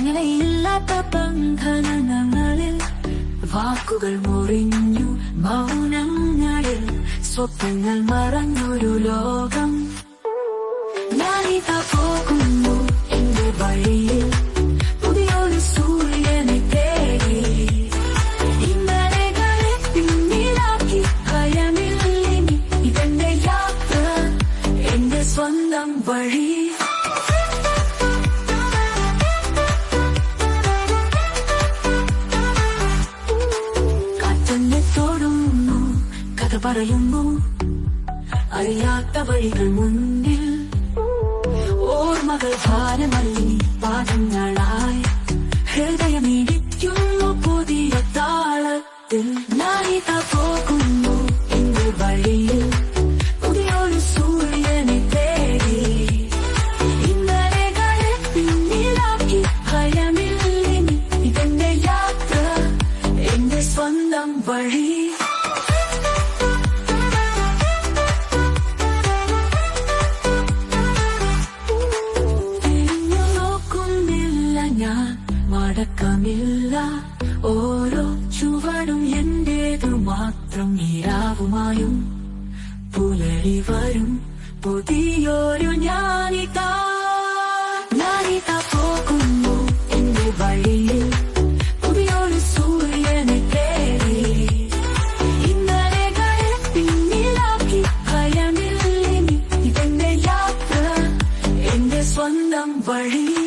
അങ്ങനെയില്ലാത്ത ബന്ധനങ്ങളിൽ വാക്കുകൾ മുറിഞ്ഞു മൗനങ്ങളിൽ സ്വപ്നങ്ങൾ മറഞ്ഞൊരു ലോകം. കഥ പറയുന്നു. അറിയാത്ത വഴികൾ മുന്നിൽ ഓർമ്മകൾ ഭാരമല്ലി പാദങ്ങളായി ഹൃദയമിടിക്കുന്നു പുതിയ താളത്തിൽ. നായിക പോകുന്നു എന്റെ വഴിയിൽ. അടക്കമില്ല. ഓരോ ചുവടും എന്റേതു മാത്രം നീരാവുമായും. പുലരി വരും പുതിയൊരു ഞാനിത. ഞാനിതാ പോകുന്നു എന്റെ വഴിയിൽ. വഴി